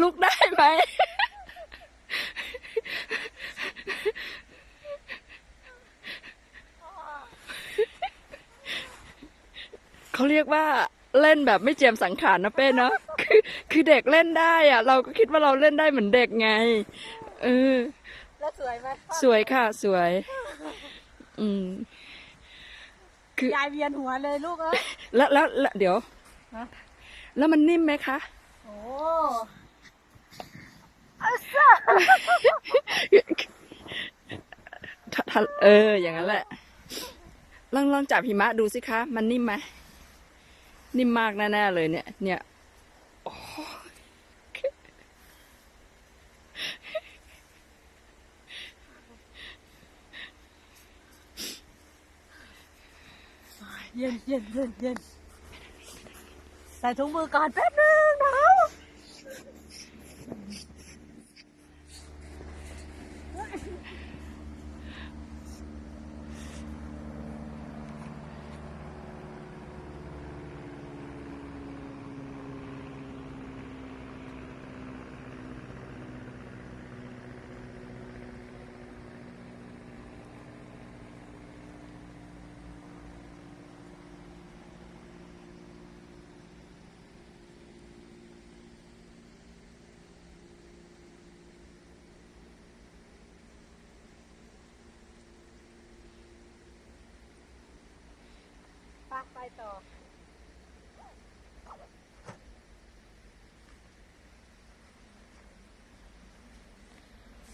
ลุกได้ไหม เขาเรียกว่าเล่นแบบไม่เจียมสังขารนะเป้เนาะคือคือเด็กเล่นได้อะเราก็คิดว่าเราเล่นได้เหมือนเด็กไง เออ แล้วสวยไหมสวยค่ะ สวย อืม คือยายเวียนหัวเลยลูกเอ้ยแล้วแล้วแล้วเดี๋ยว ฮะ แล้วมันนิ่มไหมคะ โอ้ถ้าถ้า เออ อย่างนั้นแหละ ลองลองจับหิมะดูสิคะ มันนิ่มไหมนิ่มมากแน่ๆเลยเนี่ย เนี่ยเย็นเย็นเย็นเย็นใส่ถุงมือก่อนแป๊บนึง หนาวปากไปต่อ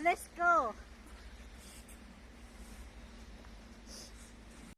let's go